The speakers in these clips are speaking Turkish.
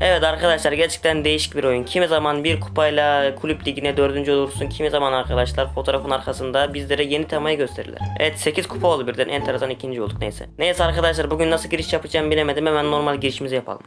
Evet arkadaşlar gerçekten değişik bir oyun. Kimi zaman bir kupayla kulüp ligine dördüncü olursun. Kimi zaman arkadaşlar fotoğrafın arkasında bizlere yeni temayı gösterirler. Evet 8 kupa oldu birden enteresan ikinci olduk neyse. Neyse arkadaşlar bugün nasıl giriş yapacağımı bilemedim. Hemen normal girişimizi yapalım.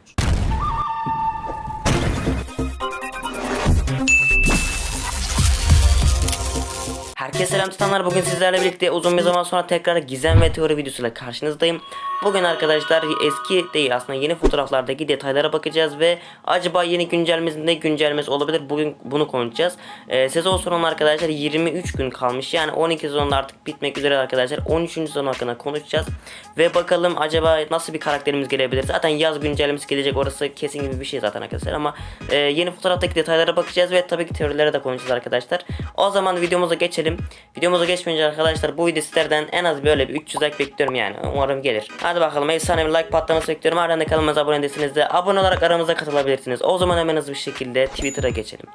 Herkese selam tutanlar bugün sizlerle birlikte uzun bir zaman sonra tekrar gizem ve teori videosuyla karşınızdayım. Bugün arkadaşlar eski değil aslında yeni fotoğraflardaki detaylara bakacağız ve acaba yeni güncellememiz ne güncellemesi olabilir bugün bunu konuşacağız. Ee, sezon sonuna arkadaşlar 23 gün kalmış yani 12 sezonda artık bitmek üzere arkadaşlar 13. sezon hakkında konuşacağız. Ve bakalım acaba nasıl bir karakterimiz gelebilir zaten yaz güncellemesi gelecek orası kesin gibi bir şey zaten arkadaşlar ama e, yeni fotoğraftaki detaylara bakacağız ve tabii ki teorilere de konuşacağız arkadaşlar. O zaman videomuza geçelim. Videomuza geçmeyince arkadaşlar bu video sizlerden en az böyle bir 300 like bekliyorum yani. Umarım gelir. Hadi bakalım efsane bir like patlaması bekliyorum. Ardından da kanalımıza abone değilseniz de abone olarak aramıza katılabilirsiniz. O zaman hemen hızlı bir şekilde Twitter'a geçelim.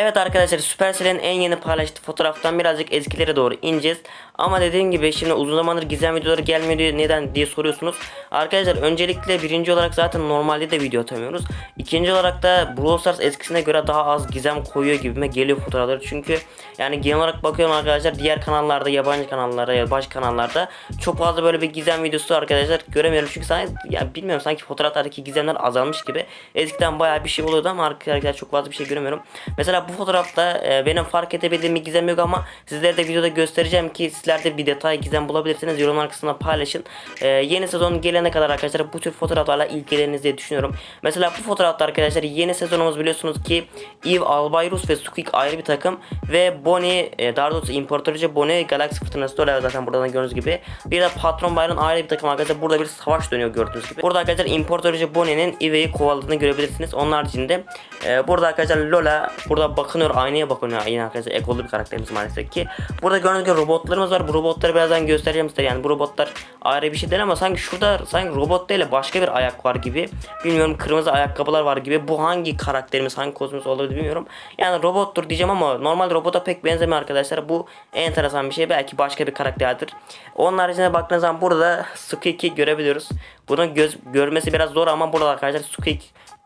Evet arkadaşlar Supercell'in en yeni paylaştığı fotoğraftan birazcık eskilere doğru ineceğiz. Ama dediğim gibi şimdi uzun zamandır gizem videoları gelmiyor neden diye soruyorsunuz. Arkadaşlar öncelikle birinci olarak zaten normalde de video atamıyoruz. İkinci olarak da Brawl Stars eskisine göre daha az gizem koyuyor gibime geliyor fotoğrafları. Çünkü yani genel olarak bakıyorum arkadaşlar diğer kanallarda yabancı kanallarda ya başka kanallarda çok fazla böyle bir gizem videosu arkadaşlar göremiyorum. Çünkü sanki ya bilmiyorum sanki fotoğraflardaki gizemler azalmış gibi. Eskiden bayağı bir şey oluyordu ama arkadaşlar çok fazla bir şey göremiyorum. Mesela bu fotoğrafta e, benim fark edebildiğim bir gizem yok ama sizlere de videoda göstereceğim ki sizler de bir detay gizem bulabilirsiniz. Yorumlar kısmına paylaşın. E, yeni sezon gelene kadar arkadaşlar bu tür fotoğraflarla ilgileniniz diye düşünüyorum. Mesela bu fotoğrafta arkadaşlar yeni sezonumuz biliyorsunuz ki Eve Albayrus ve Squeak ayrı bir takım ve Bonnie e, daha doğrusu İmparatoriçe Bonnie Galaxy Fırtınası da zaten buradan gördüğünüz gibi. Bir de Patron Byron ayrı bir takım arkadaşlar. Burada bir savaş dönüyor gördüğünüz gibi. Burada arkadaşlar İmparatoriçe Bonnie'nin Eve'yi kovaladığını görebilirsiniz. Onun haricinde e, burada arkadaşlar Lola burada bakınıyor aynaya bakınıyor yine arkadaşlar ekollu bir karakterimiz maalesef ki. Burada gördüğünüz gibi robotlarımız var. Bu robotları birazdan göstereceğim size. Yani bu robotlar ayrı bir şey değil ama sanki şurada sanki robot değil de başka bir ayak var gibi. Bilmiyorum kırmızı ayakkabılar var gibi. Bu hangi karakterimiz hangi kozumuz olabilir bilmiyorum. Yani robottur diyeceğim ama normal robota pek benzemiyor arkadaşlar. Bu enteresan bir şey. Belki başka bir karakterdir. Onun haricinde baktığınız zaman burada Squeak'i görebiliyoruz. Bunun göz görmesi biraz zor ama burada arkadaşlar Squeak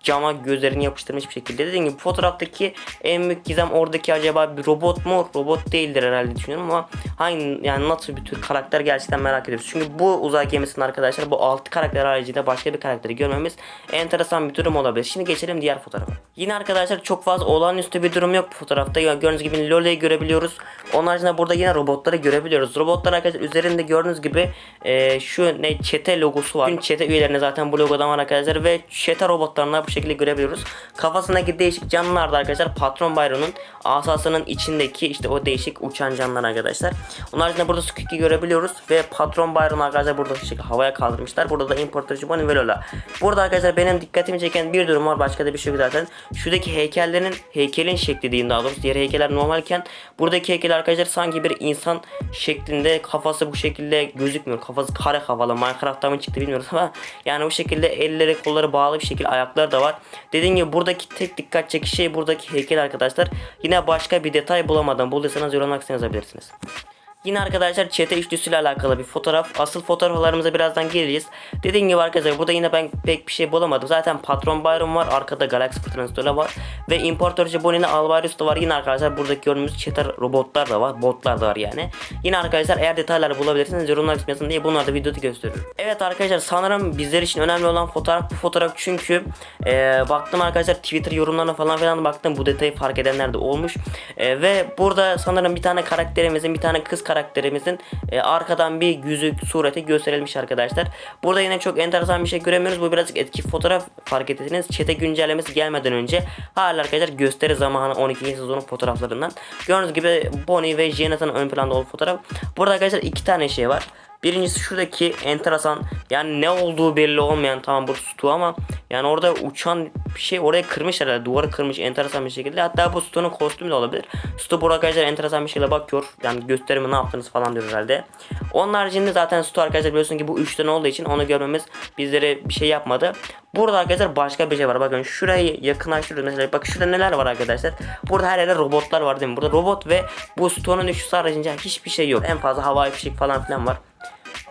cama gözlerini yapıştırmış bir şekilde. Dediğim gibi fotoğraftaki en büyük gizem oradaki acaba bir robot mu? Robot değildir herhalde düşünüyorum ama hangi yani nasıl bir tür karakter gerçekten merak ediyoruz. Çünkü bu uzay gemisinin arkadaşlar bu 6 karakter haricinde başka bir karakteri görmemiz enteresan bir durum olabilir. Şimdi geçelim diğer fotoğrafa. Yine arkadaşlar çok fazla olağanüstü bir durum yok bu fotoğrafta. Ya gördüğünüz gibi Lola'yı görebiliyoruz. Onun haricinde burada yine robotları görebiliyoruz. Robotlar arkadaşlar üzerinde gördüğünüz gibi e, şu ne çete logosu var. Tüm çete üyelerine zaten bu logodan var arkadaşlar ve çete robotlarına bu şekilde görebiliyoruz. Kafasındaki değişik canlılar da arkadaşlar Patron Byron'un asasının içindeki işte o değişik uçan canlılar arkadaşlar. Onun haricinde burada Squeak'i görebiliyoruz ve Patron Byron arkadaşlar burada bir şekilde havaya kaldırmışlar. Burada da Imparator Bonnie ve. Burada arkadaşlar benim dikkatimi çeken bir durum var. Başka da bir şey yok zaten. Şuradaki heykellerin heykelin şekli diyeyim daha doğrusu. Diğer heykeller normalken buradaki heykel arkadaşlar sanki bir insan şeklinde kafası bu şekilde gözükmüyor. Kafası kare havalı. Minecraft'ta mı çıktı bilmiyoruz ama yani bu şekilde elleri kolları bağlı bir şekilde ayakları da var. Dediğim gibi buradaki tek dikkat çekici şey buradaki heykel arkadaşlar. Yine başka bir detay bulamadım. Bulduysanız yorumlar yazabilirsiniz. Yine arkadaşlar çete üçlüsüyle alakalı bir fotoğraf. Asıl fotoğraflarımıza birazdan geleceğiz. Dediğim gibi arkadaşlar burada yine ben pek bir şey bulamadım. Zaten Patron Byron var. Arkada Galaxy da var. Ve İmparatorcu Bonnie'nin Alvarez da var. Yine arkadaşlar buradaki gördüğümüz çete robotlar da var. Botlar da var yani. Yine arkadaşlar eğer detayları bulabilirsiniz yorumlar yazın diye bunları da videoda gösteriyorum. Evet arkadaşlar sanırım bizler için önemli olan fotoğraf bu fotoğraf çünkü e, baktım arkadaşlar Twitter yorumlarına falan filan baktım bu detayı fark edenler de olmuş. E, ve burada sanırım bir tane karakterimizin bir tane kız karakterimizin e, arkadan bir yüzük sureti gösterilmiş arkadaşlar. Burada yine çok enteresan bir şey göremiyoruz. Bu birazcık etki fotoğraf fark ettiniz. Çete güncellemesi gelmeden önce hala arkadaşlar gösteri zamanı 12. sezonun fotoğraflarından. Gördüğünüz gibi Bonnie ve Jonathan ön planda olan fotoğraf. Burada arkadaşlar iki tane şey var. Birincisi şuradaki enteresan yani ne olduğu belli olmayan tamam bu stu ama yani orada uçan bir şey oraya kırmış herhalde duvarı kırmış enteresan bir şekilde hatta bu Stu'nun kostümü de olabilir. Stu burada arkadaşlar enteresan bir şekilde bakıyor yani gösterimi ne yaptınız falan diyor herhalde. Onun haricinde zaten Stu arkadaşlar biliyorsun ki bu 3 tane olduğu için onu görmemiz bizlere bir şey yapmadı. Burada arkadaşlar başka bir şey var. Bakın şurayı yakınlaştırıyoruz mesela. Bak şurada neler var arkadaşlar. Burada her yerde robotlar var değil mi? Burada robot ve bu Stone'un üçlüsü haricinde hiçbir şey yok. En fazla havai fişek falan filan var.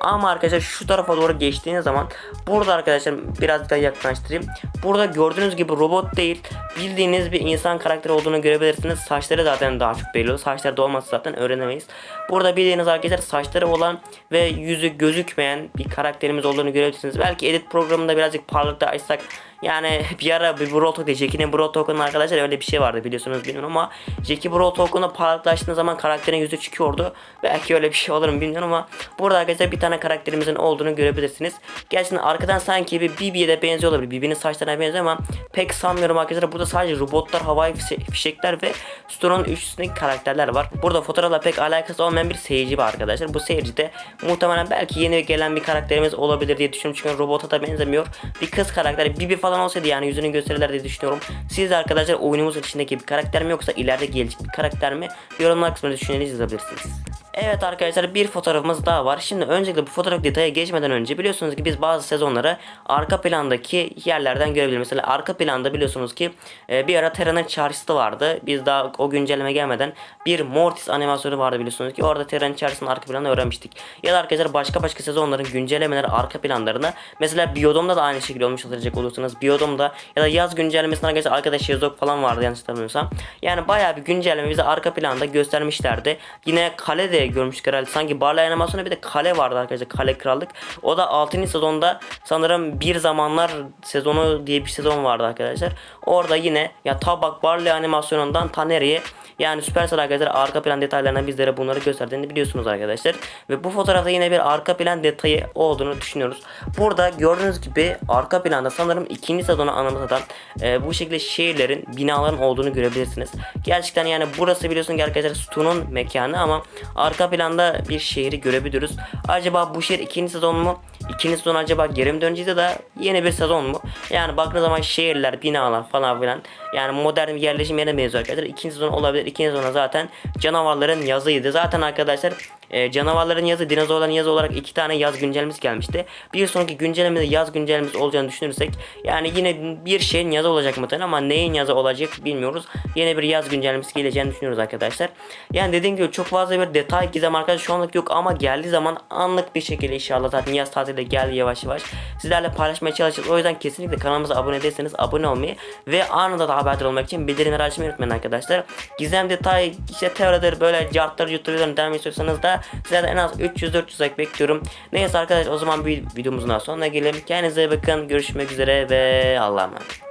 Ama arkadaşlar şu tarafa doğru geçtiğiniz zaman burada arkadaşlar biraz daha yaklaştırayım. Burada gördüğünüz gibi robot değil bildiğiniz bir insan karakteri olduğunu görebilirsiniz. Saçları zaten daha çok belli. Saçları da olmazsa zaten öğrenemeyiz. Burada bildiğiniz arkadaşlar saçları olan ve yüzü gözükmeyen bir karakterimiz olduğunu görebilirsiniz. Belki edit programında birazcık parlakta açsak yani bir ara bir Brawl Talk Jackie'nin Brawl Talk'un arkadaşlar öyle bir şey vardı biliyorsunuz bilmiyorum ama Jackie Brawl Talk'una parlaklaştığı zaman karakterin yüzü çıkıyordu. Belki öyle bir şey olur mu bilmiyorum ama burada arkadaşlar bir tane karakterimizin olduğunu görebilirsiniz. Gerçekten arkadan sanki bir Bibi'ye de benziyor olabilir. Bibi'nin saçlarına benziyor ama pek sanmıyorum arkadaşlar. Burada sadece robotlar, havai fişe- fişekler ve Stone'un üstündeki karakterler var. Burada fotoğrafla pek alakası olmayan bir seyirci var arkadaşlar. Bu seyirci de muhtemelen belki yeni gelen bir karakterimiz olabilir diye düşünüyorum. Çünkü robota da benzemiyor. Bir kız karakter Bibi falan olsaydı yani yüzünü gösterirler diye düşünüyorum. Siz de arkadaşlar oyunumuzun içindeki bir karakter mi yoksa ileride gelecek bir karakter mi? Yorumlar kısmında düşüncenizi yazabilirsiniz. Evet arkadaşlar bir fotoğrafımız daha var. Şimdi öncelikle bu fotoğraf detaya geçmeden önce biliyorsunuz ki biz bazı sezonları arka plandaki yerlerden görebiliriz. Mesela arka planda biliyorsunuz ki e, bir ara Terra'nın çarşısı vardı. Biz daha o güncelleme gelmeden bir Mortis animasyonu vardı biliyorsunuz ki orada Terra'nın çarşısının arka planını öğrenmiştik. Ya da arkadaşlar başka başka sezonların güncellemeleri arka planlarına mesela Biodom'da da aynı şekilde olmuş hatırlayacak olursanız Biodom'da ya da yaz güncellemesinde arkadaşlar arkadaş Yazok falan vardı yanlış hatırlamıyorsam. Yani bayağı bir güncelleme bize arka planda göstermişlerdi. Yine kale de görmüştük herhalde. Sanki Barley animasyonu bir de kale vardı arkadaşlar. Kale krallık. O da 6. sezonda sanırım bir zamanlar sezonu diye bir sezon vardı arkadaşlar. Orada yine ya tabak Barley animasyonundan ta nereye yani Supercell arkadaşlar arka plan detaylarına bizlere bunları gösterdiğini biliyorsunuz arkadaşlar. Ve bu fotoğrafta yine bir arka plan detayı olduğunu düşünüyoruz. Burada gördüğünüz gibi arka planda sanırım ikinci sezonu anımsatan e, bu şekilde şehirlerin binaların olduğunu görebilirsiniz. Gerçekten yani burası biliyorsun ki arkadaşlar Stu'nun mekanı ama arka planda bir şehri görebiliyoruz. Acaba bu şehir ikinci sezon mu? İkinci sezon acaba geri mi döneceğiz ya da yeni bir sezon mu? Yani baktığınız zaman şehirler, binalar falan filan yani modern bir yerleşim yerine benziyor arkadaşlar. İkinci sezon olabilir. İkinci sezona zaten canavarların yazıydı. Zaten arkadaşlar e, canavarların yazı, dinozorların yazı olarak iki tane yaz güncellemesi gelmişti. Bir sonraki güncellemede yaz güncellemesi olacağını düşünürsek yani yine bir şeyin yazı olacak muhtemelen ama neyin yazı olacak bilmiyoruz. Yine bir yaz güncellemesi geleceğini düşünüyoruz arkadaşlar. Yani dediğim gibi çok fazla bir detay gizem arkadaşlar şu anlık yok ama geldiği zaman anlık bir şekilde inşallah zaten yaz tatili geldi yavaş yavaş. Sizlerle paylaşmaya çalışacağız. O yüzden kesinlikle kanalımıza abone değilseniz abone olmayı ve anında da haberdar olmak için bildirimleri açmayı unutmayın arkadaşlar. Gizem detay işte teoridir böyle cartlar youtuber'dan devam istiyorsanız da sizlerden en az 300-400 like bekliyorum. Neyse arkadaşlar o zaman bir videomuzun sonuna gelelim. Kendinize bakın. Görüşmek üzere ve Allah'a emanet.